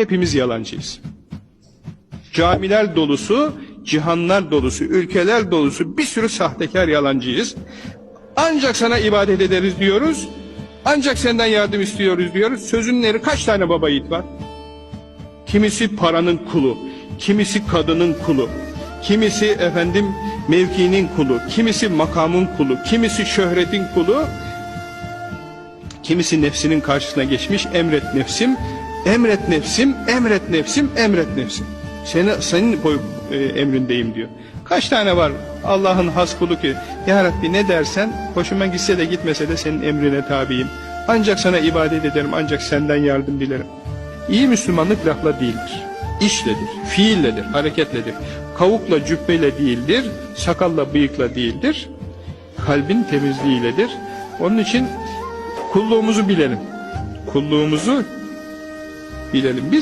hepimiz yalancıyız. Camiler dolusu, cihanlar dolusu, ülkeler dolusu bir sürü sahtekar yalancıyız. Ancak sana ibadet ederiz diyoruz. Ancak senden yardım istiyoruz diyoruz. Sözünleri kaç tane baba yiğit var? Kimisi paranın kulu, kimisi kadının kulu, kimisi efendim mevkinin kulu, kimisi makamın kulu, kimisi şöhretin kulu, kimisi nefsinin karşısına geçmiş emret nefsim, emret nefsim, emret nefsim, emret nefsim. Seni, senin boy, e, emrindeyim diyor. Kaç tane var Allah'ın has kulu ki Ya Rabbi ne dersen hoşuma gitse de gitmese de senin emrine tabiyim. Ancak sana ibadet ederim ancak senden yardım dilerim. İyi Müslümanlık lafla değildir. İşledir, fiilledir, hareketledir. Kavukla cübbeyle değildir, sakalla bıyıkla değildir. Kalbin temizliğiyledir. Onun için kulluğumuzu bilelim. Kulluğumuzu bilelim. Biz